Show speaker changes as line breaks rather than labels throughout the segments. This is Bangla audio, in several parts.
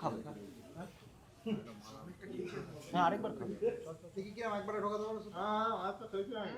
খাবে। হ্যাঁ আরেকবার খাবে।
দেখি কি একবারে ঢোকাতে পারো
হ্যাঁ আচ্ছা খেয়েছি আমি।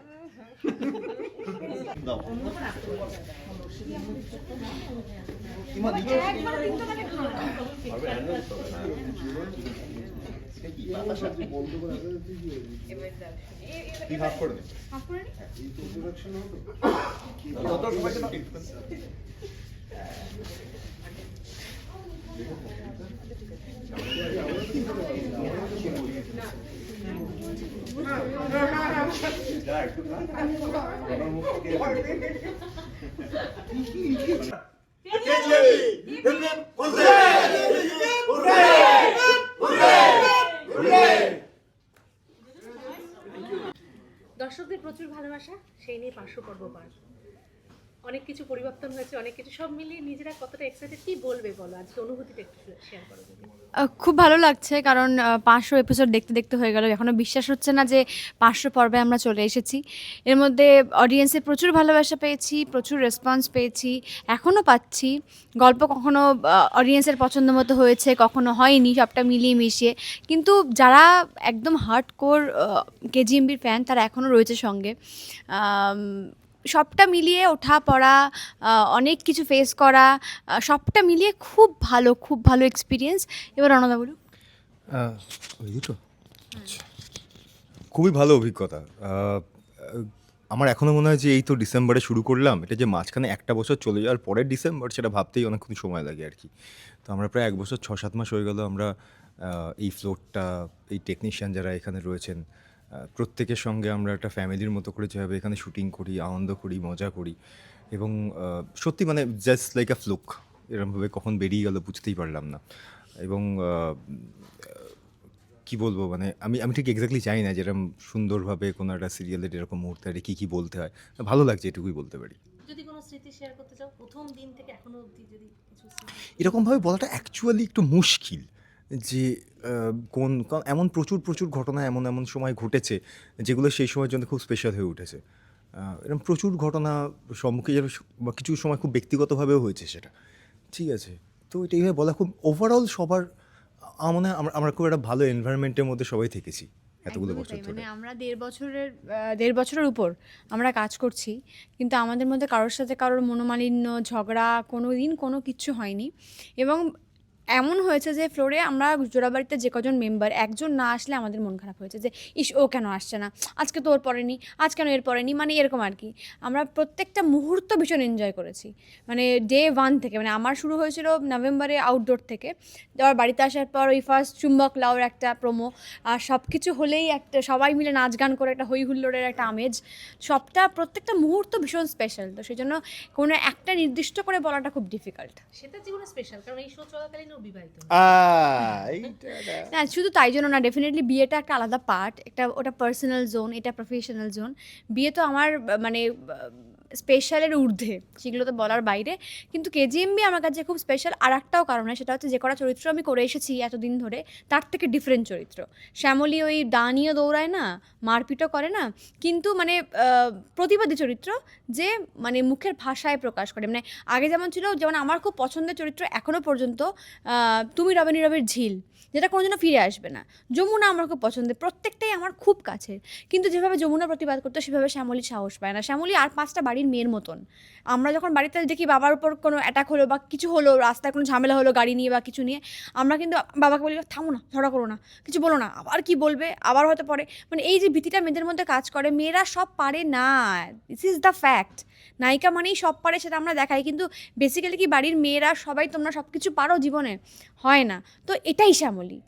দর্শকদের প্রচুর ভালোবাসা সেই নিয়ে পার্শ্ব পর্ব পার। অনেক কিছু পরিবর্তন হয়েছে, অনেক কিছু, সব মিলিয়ে নিজেরা কতটা এক্সাইটেড কি বলবে বলো? আজকে অনুভূতিটা একটু শেয়ার করো
খুব ভালো লাগছে কারণ পাঁচশো এপিসোড দেখতে দেখতে হয়ে গেল। এখনও বিশ্বাস হচ্ছে না যে পাঁচশো পর্বে আমরা চলে এসেছি। এর মধ্যে অডিয়েন্সে প্রচুর ভালোবাসা পেয়েছি, প্রচুর রেসপন্স পেয়েছি এখনও পাচ্ছি। গল্প কখনো অডিয়েন্সের পছন্দ মতো হয়েছে, কখনো হয়নি, সবটা মিলিয়ে মিশিয়ে। কিন্তু যারা একদম হার্ড কোর কেজিএমবির ফ্যান তারা এখনও রয়েছে সঙ্গে। সবটা মিলিয়ে ওঠা পড়া অনেক কিছু ফেস করা সবটা মিলিয়ে খুব ভালো খুব ভালো এক্সপিরিয়েন্স এবার অনদা বলুক।
ওই আচ্ছা। খুবই ভালো অভিজ্ঞতা। আমার এখনও মনে হয় যে এই তো ডিসেম্বরে শুরু করলাম, এটা যে মাঝখানে একটা বছর চলে যাওয়ার পরের ডিসেম্বর, সেটা ভাবতেই অনেকক্ষণ সময় লাগে আর কি। তো আমরা প্রায় এক বছর ছ সাত মাস হয়ে গেল আমরা এই ফ্লোরটা এই টেকনিশিয়ান যারা এখানে রয়েছেন প্রত্যেকের সঙ্গে আমরা একটা ফ্যামিলির মতো করে যেভাবে এখানে শুটিং করি আনন্দ করি মজা করি এবং সত্যি মানে জাস্ট লাইক আ ফ্লুক এরকমভাবে কখন বেরিয়ে গেল বুঝতেই পারলাম না। এবং কি বলব মানে আমি আমি ঠিক এক্স্যাক্টলি চাই না যেরকম সুন্দরভাবে কোনো একটা সিরিয়ালের এরকম মুহূর্তে আর কী কী বলতে হয়। ভালো লাগছে এটুকুই বলতে পারি।
যদি কোনো স্মৃতি শেয়ার করতে চাও প্রথম দিন থেকে এখনও অবধি যদি কিছু
এরকমভাবে বলাটা অ্যাকচুয়ালি একটু মুশকিল। যে কোন কারণ এমন প্রচুর প্রচুর ঘটনা এমন এমন সময় ঘটেছে যেগুলো সেই সময়ের জন্য খুব স্পেশাল হয়ে উঠেছে। এরকম প্রচুর ঘটনা সম্মুখে যাবে বা কিছু সময় খুব ব্যক্তিগতভাবেও হয়েছে সেটা। ঠিক আছে? তো এটা এইভাবে বলা খুব ওভারঅল সবার আমার মনে হয় আমরা খুব একটা ভালো এনভায়রনমেন্টের মধ্যে সবাই থেকেছি এতগুলো বছর। ধরে।
মানে আমরা দেড় বছরের দেড় বছরের উপর আমরা কাজ করছি কিন্তু আমাদের মধ্যে কারোর সাথে কারোর মনোমালিন্য ঝগড়া কোনো দিন কোনো কিচ্ছু হয়নি। এবং এমন হয়েছে যে ফ্লোরে আমরা জোড়াবাড়িতে যে কজন মেম্বার, একজন না আসলে আমাদের মন খারাপ হয়েছে যে, ইস, ও কেন আসছে না? আজকে তো ওর পড়েনি, আজ কেন এর পড়েনি? মানে এরকম আর কি। আমরা প্রত্যেকটা মুহূর্ত ভীষণ এনজয় করেছি। মানে ডে ওয়ান থেকে মানে আমার শুরু হয়েছিল নভেম্বরে আউটডোর থেকে। আবার বাড়িতে আসার পর ওই ফার্স্ট চুম্বক লাউর একটা প্রোমো আর সব কিছু হলেই একটা, সবাই মিলে নাচ গান করে একটা হই হুল্লোড়ের একটা আমেজ। সবটা, প্রত্যেকটা মুহূর্ত ভীষণ স্পেশাল তো সেই জন্য কোনো একটা নির্দিষ্ট করে বলাটা খুব ডিফিকাল্ট
সেটা জীবনে স্পেশাল কারণ এই শো চলাকালীন
না। শুধু তাই জন্য না ডেফিনেটলি বিয়েটা একটা আলাদা পার্ট একটা ওটা পার্সোনাল জোন এটা প্রফেশনাল জোন বিয়ে তো আমার মানে স্পেশালের ঊর্ধ্বে সেগুলো তো বলার বাইরে। কিন্তু কেজিএমবি আমার কাছে খুব স্পেশাল আর একটাও কারণে সেটা হচ্ছে যে কটা চরিত্র আমি করে এসেছি এতদিন ধরে, তার থেকে ডিফারেন্ট চরিত্র। শ্যামলি ওই দানিও দৌড়ায় না, মারপিটও করে না, কিন্তু মানে প্রতিবাদী চরিত্র যে মানে মুখের ভাষায় প্রকাশ করে। মানে আগে যেমন ছিল, যেমন আমার খুব পছন্দের চরিত্র এখনও পর্যন্ত তুমি রবে নীরবের ঝিল, যেটা কোনোদিনও ফিরে আসবে না। যমুনা আমার খুব পছন্দের, প্রত্যেকটাই আমার খুব কাছের। কিন্তু যেভাবে যমুনা প্রতিবাদ করতো, সেভাবে শ্যামলী সাহস পায় না। শ্যামলী আর পাঁচটা বাড়ির মেয়ের মতন। আমরা যখন বাড়িতে দেখি বাবার উপর কোনো অ্যাটাক হলো বা কিছু হলো, রাস্তায় কোনো ঝামেলা হলো গাড়ি নিয়ে বা কিছু নিয়ে, আমরা কিন্তু বাবাকে বলি, থামো না, ঝগড়া করো না, কিছু বলো না। আবার কি বলবে? আবার হয়তো পরে মানে এই যে ভীতিটা মেয়েদের মধ্যে কাজ করে, মেয়েরা সব পারে না। দিস ইজ দ্য ফ্যাক্ট নায়িকা মানেই সব পারে সেটা আমরা দেখাই, কিন্তু বেসিক্যালি কি বাড়ির মেয়েরা সবাই তোমরা সব কিছু পারো জীবনে? হয় না। তো এটাই শ্যামলী।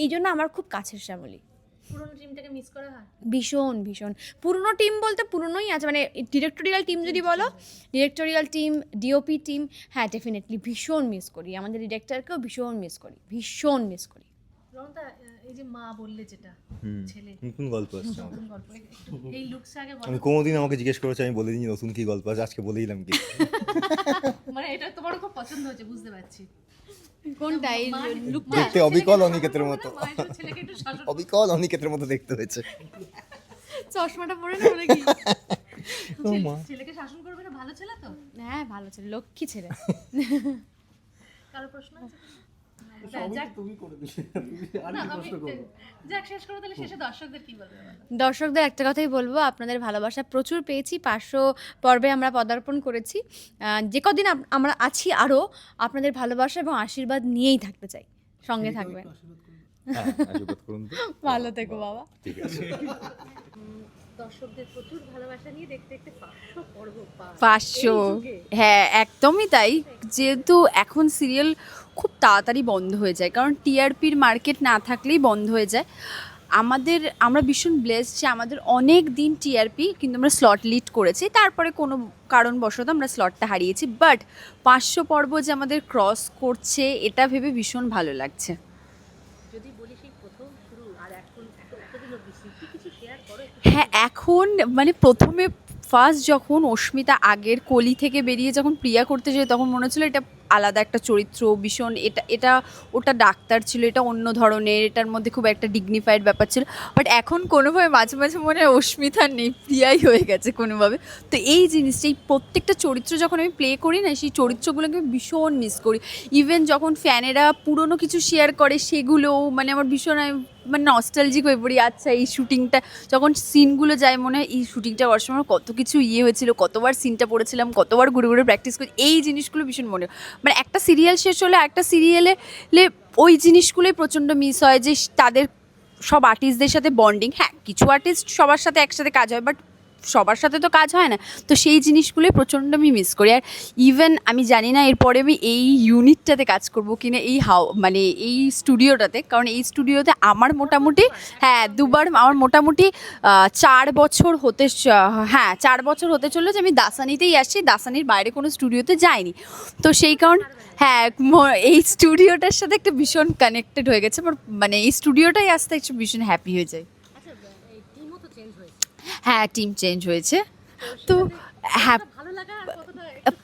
এই জন্য আমার খুব কাছের শ্যামলী।
পুরোনো টিমটাকে মিস করা হয়?
ভীষণ ভীষণ। পুরনো টিম বলতে পুরনোই আছে মানে ডিরেক্টোরিয়াল টিম যদি বলো ডিরেক্টোরিয়াল টিম ডিওপি টিম হ্যাঁ ডেফিনেটলি ভীষণ মিস করি। আমাদের ডিরেক্টরকেও ভীষণ মিস করি ভীষণ মিস করি।
এই যে মা বললে যেটা ছেলে।
নতুন গল্প আসছে আমাদের।
নতুন গল্প। একটু এই লুকসে আগে
আমি কোনোদিন আমাকে জিজ্ঞেস করেছে আমি বলে দিই নতুন কি গল্প আছে আজকে বলে দিলাম কি।
মানে এটা তোমারও খুব পছন্দ হয়েছে বুঝতে পারছি।
কোনটা এই লুকটা?
দেখতে অবিকল অনিকেতের মতো। অবিকল অনিকেতের মতো দেখতে হয়েছে।
চশমাটা পরে না নাকি
ও
ছেলেকে শাসন করবে না? ভালো ছেলে তো?
হ্যাঁ ভালো ছিল লক্ষ্মী ছেলে।
কারও প্রশ্ন আছে? হ্যাঁ, দর্শকদের
একটা কথাই বলব আপনাদের ভালোবাসা প্রচুর পেয়েছি পাঁচশো পর্বে আমরা পদার্পণ করেছি। যে কদিন আমরা আছি আরও আপনাদের ভালোবাসা এবং আশীর্বাদ নিয়েই থাকতে চাই সঙ্গে থাকবেন।
হ্যাঁ আশীর্বাদ করুন তো।
ভালো থেকো বাবা।
ঠিক আছে।
দর্শকদের প্রচুর ভালোবাসা নিয়ে দেখতে দেখতে পাঁচশো পর্ব
পাঁচশো। হ্যাঁ একদমই তাই। যেহেতু এখন সিরিয়াল খুব তাড়াতাড়ি বন্ধ হয়ে যায়। কারণ টিআরপির মার্কেট না থাকলেই বন্ধ হয়ে যায়। আমাদের আমরা ভীষণ ব্লেস যে আমাদের অনেক দিন টিআরপি কিন্তু আমরা স্লট লিড করেছি। তারপরে কোনো কারণবশত আমরা স্লটটা হারিয়েছি। বাট পাঁচশো পর্ব যে আমাদের ক্রস করছে এটা ভেবে ভীষণ ভালো লাগছে।
যদি বলি সেই প্রথম শুরু আর এখন এখন এতদিন অব্দি স্মৃতি কিছু শেয়ার করো
হ্যাঁ এখন মানে প্রথমে ফার্স্ট যখন অস্মিতা আগের কলি থেকে বেরিয়ে যখন প্রিয়া করতে যায় তখন মনে হচ্ছিল এটা আলাদা একটা চরিত্র, ভীষণ এটা এটা ওটা ডাক্তার ছিল, এটা অন্য ধরনের, এটার মধ্যে খুব একটা ডিগনিফাইড ব্যাপার ছিল। বাট এখন কোনোভাবে মাঝে মাঝে মনে হয় অস্মিতা নেই, প্রিয়াই হয়ে গেছে কোনোভাবে। তো এই জিনিসটা, এই প্রত্যেকটা চরিত্র যখন আমি প্লে করি না, সেই চরিত্রগুলোকে আমি ভীষণ মিস করি। ইভেন যখন ফ্যানেরা পুরনো কিছু শেয়ার করে, সেগুলোও মানে আমার ভীষণ আমি মানে নস্টালজিক হয়ে পড়ি আচ্ছা এই শুটিংটা যখন সিনগুলো যায়, মনে হয়, এই শুটিংটা করার সময় কত কিছু ইয়ে হয়েছিল, কতবার সিনটা পড়েছিলাম, কতবার ঘুরে ঘুরে প্র্যাকটিস করি, এই জিনিসগুলো ভীষণ মনে হয়। মানে একটা সিরিয়াল শেষ হলে একটা সিরিয়ালে লে ওই জিনিসগুলোই প্রচণ্ড মিস হয়, যে তাদের সব আর্টিস্টদের সাথে বন্ডিং হ্যাঁ কিছু আর্টিস্ট সবার সাথে একসাথে কাজ হয় বাট সবার সাথে তো কাজ হয় না। তো সেই জিনিসগুলোই প্রচণ্ড আমি মিস করি। আর ইভেন আমি জানি না, এরপরে আমি এই ইউনিটটাতে কাজ করব কিনা, এই হাও মানে এই স্টুডিওটাতে কারণ এই স্টুডিওতে আমার মোটামুটি হ্যাঁ দুবার আমার মোটামুটি চার বছর হতে হ্যাঁ চার বছর হতে চলল যে আমি দাসানিতেই আসছি, দাসানির বাইরে কোনো স্টুডিওতে যাইনি। তো সেই কারণ হ্যাঁ এই স্টুডিওটার সাথে একটা ভীষণ কানেক্টেড হয়ে গেছে মানে এই স্টুডিওটাই আসতে একটু ভীষণ হ্যাপি হয়ে যায়
আচ্ছা এই টিমও তো চেঞ্জ হয়েছে
হ্যাঁ টিম চেঞ্জ হয়েছে। তো হ্যাঁ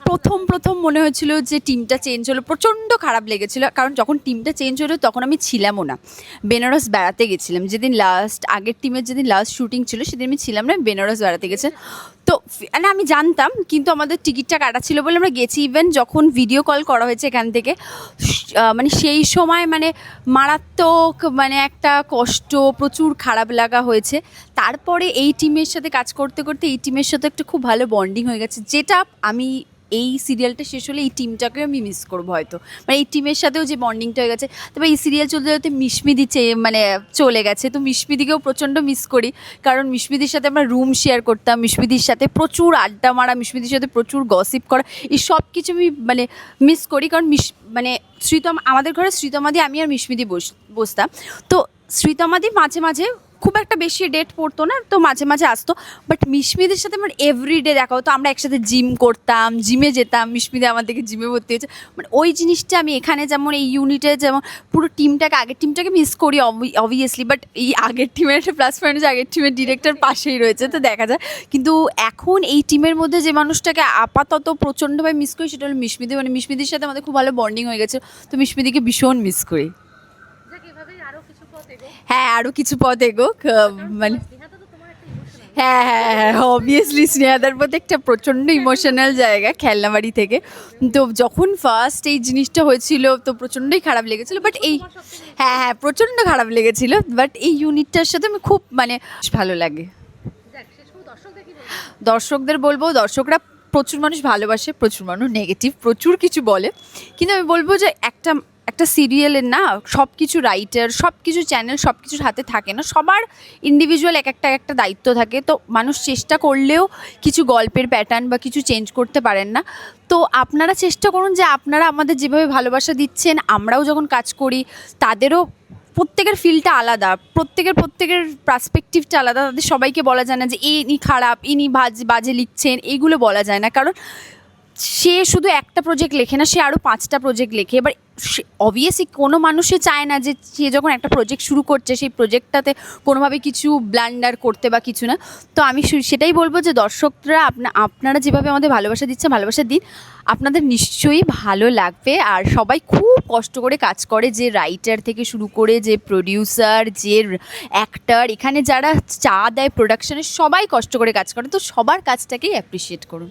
প্রথম প্রথম মনে হয়েছিল যে টিমটা চেঞ্জ হলো প্রচণ্ড খারাপ লেগেছিলো। কারণ যখন টিমটা চেঞ্জ হলো তখন আমি ছিলামও না। বেনারস বেড়াতে গেছিলাম। যেদিন লাস্ট আগের টিমের যেদিন লাস্ট শুটিং ছিল সেদিন আমি ছিলাম না বেনারস বেড়াতে গেছে। তো মানে আমি জানতাম, কিন্তু আমাদের টিকিটটা কাটা ছিল বলে আমরা গেছি। ইভেন যখন ভিডিও কল করা হয়েছে এখান থেকে মানে সেই সময় মানে মারাত্মক মানে একটা কষ্ট, প্রচুর খারাপ লাগা হয়েছে। তারপরে এই টিমের সাথে কাজ করতে করতে এই টিমের সাথে একটা খুব ভালো বন্ডিং হয়ে গেছে। যেটা আমি এই সিরিয়ালটা শেষ হলে এই টিমটাকেও আমি মিস করব হয়তো। মানে এই টিমের সাথেও যে বন্ডিংটা হয়ে গেছে, তবে এই সিরিয়াল চলতে চলতে মিশমিদি চে- মানে চলে গেছে। তো মিশমিদিকেও প্রচণ্ড মিস করি। কারণ মিশমিদির সাথে আমরা রুম শেয়ার করতাম, মিশমিদির সাথে প্রচুর আড্ডা মারা, মিশমিদির সাথে প্রচুর গসিপ করা, এই সব কিছু আমি মানে মিস করি। কারণ মিশ মানে শ্রীতম আমাদের ঘরে শ্রীতমাদি, আমি আর মিশমিদি বস বসতাম। তো শ্রীতমাদি মাঝে মাঝে খুব একটা বেশি ডেট পড়তো না, তো মাঝে মাঝে আসতো। বাট মিশমিদের সাথে আমার এভরিডে দেখা হতো। আমরা একসাথে জিম করতাম জিমে যেতাম মিশমিদি আমাদেরকে জিমে ভর্তি হয়েছে। মানে ওই জিনিসটা আমি এখানে যেমন, এই ইউনিটে যেমন, পুরো টিমটাকে আগের টিমটাকে মিস করি অবভিয়াসলি বাট এই আগের টিমের একটা প্লাস পয়েন্ট যে আগের টিমের ডিরেক্টর পাশেই রয়েছে, তো দেখা যায় কিন্তু এখন এই টিমের মধ্যে যে মানুষটাকে আপাতত প্রচণ্ডভাবে মিস করি, সেটা হলো মিশমিদি মানে মিশমিদির সাথে আমাদের খুব ভালো বন্ডিং হয়ে গেছে। তো মিশমিদিকে ভীষণ মিস করি
যাক এভাবেই আরও কিছু পথ এগো
হ্যাঁ আরও কিছু পথ এগোক মানে হ্যাঁ হ্যাঁ হ্যাঁ অবভিয়াসলি স্নেহাদার প্রতি একটা প্রচণ্ড ইমোশনাল জায়গা খেলনাবাড়ি থেকে। তো যখন ফার্স্ট এই জিনিসটা হয়েছিল, তো প্রচণ্ডই খারাপ লেগেছিল বাট এই হ্যাঁ হ্যাঁ প্রচণ্ড খারাপ লেগেছিল বাট এই ইউনিটটার সাথে আমি খুব মানে ভালো লাগে।
দর্শকদের বলব,
দর্শকরা প্রচুর মানুষ ভালোবাসে, প্রচুর মানুষ নেগেটিভ প্রচুর কিছু বলে, কিন্তু আমি বলব যে একটা একটা সিরিয়ালের না সব কিছু রাইটার সব কিছু চ্যানেল সব কিছুর হাতে থাকে না। সবার ইন্ডিভিজুয়াল এক একটা একটা দায়িত্ব থাকে। তো মানুষ চেষ্টা করলেও কিছু গল্পের প্যাটার্ন বা কিছু চেঞ্জ করতে পারেন না। তো আপনারা চেষ্টা করুন যে আপনারা আমাদের যেভাবে ভালোবাসা দিচ্ছেন, আমরাও যখন কাজ করি, তাদেরও প্রত্যেকের ফিলটা আলাদা। প্রত্যেকের প্রত্যেকের পার্সপেক্টিভটা আলাদা। তাদের সবাইকে বলা যায় না যে ইনি খারাপ, ইনি বাজে বাজে লিখছেন। এইগুলো বলা যায় না। কারণ সে শুধু একটা প্রজেক্ট লেখে না, সে আরও পাঁচটা প্রজেক্ট লেখে। এবার অবভিয়াসলি কোনো মানুষই চায় না যে সে যখন একটা প্রজেক্ট শুরু করছে, সেই প্রজেক্টটাতে কোনোভাবে কিছু ব্লান্ডার করতে বা কিছু না। তো আমি সেটাই বলব যে দর্শকরা, আপনা, আপনারা যেভাবে আমাদের ভালোবাসা দিচ্ছে ভালোবাসা দিন, আপনাদের নিশ্চয়ই ভালো লাগবে। আর সবাই খুব কষ্ট করে কাজ করে যে রাইটার থেকে শুরু করে যে প্রডিউসার যে অ্যাক্টার এখানে যারা চা দেয় প্রোডাকশনের সবাই কষ্ট করে কাজ করে। তো সবার কাজটাকেই অ্যাপ্রিসিয়েট করুন।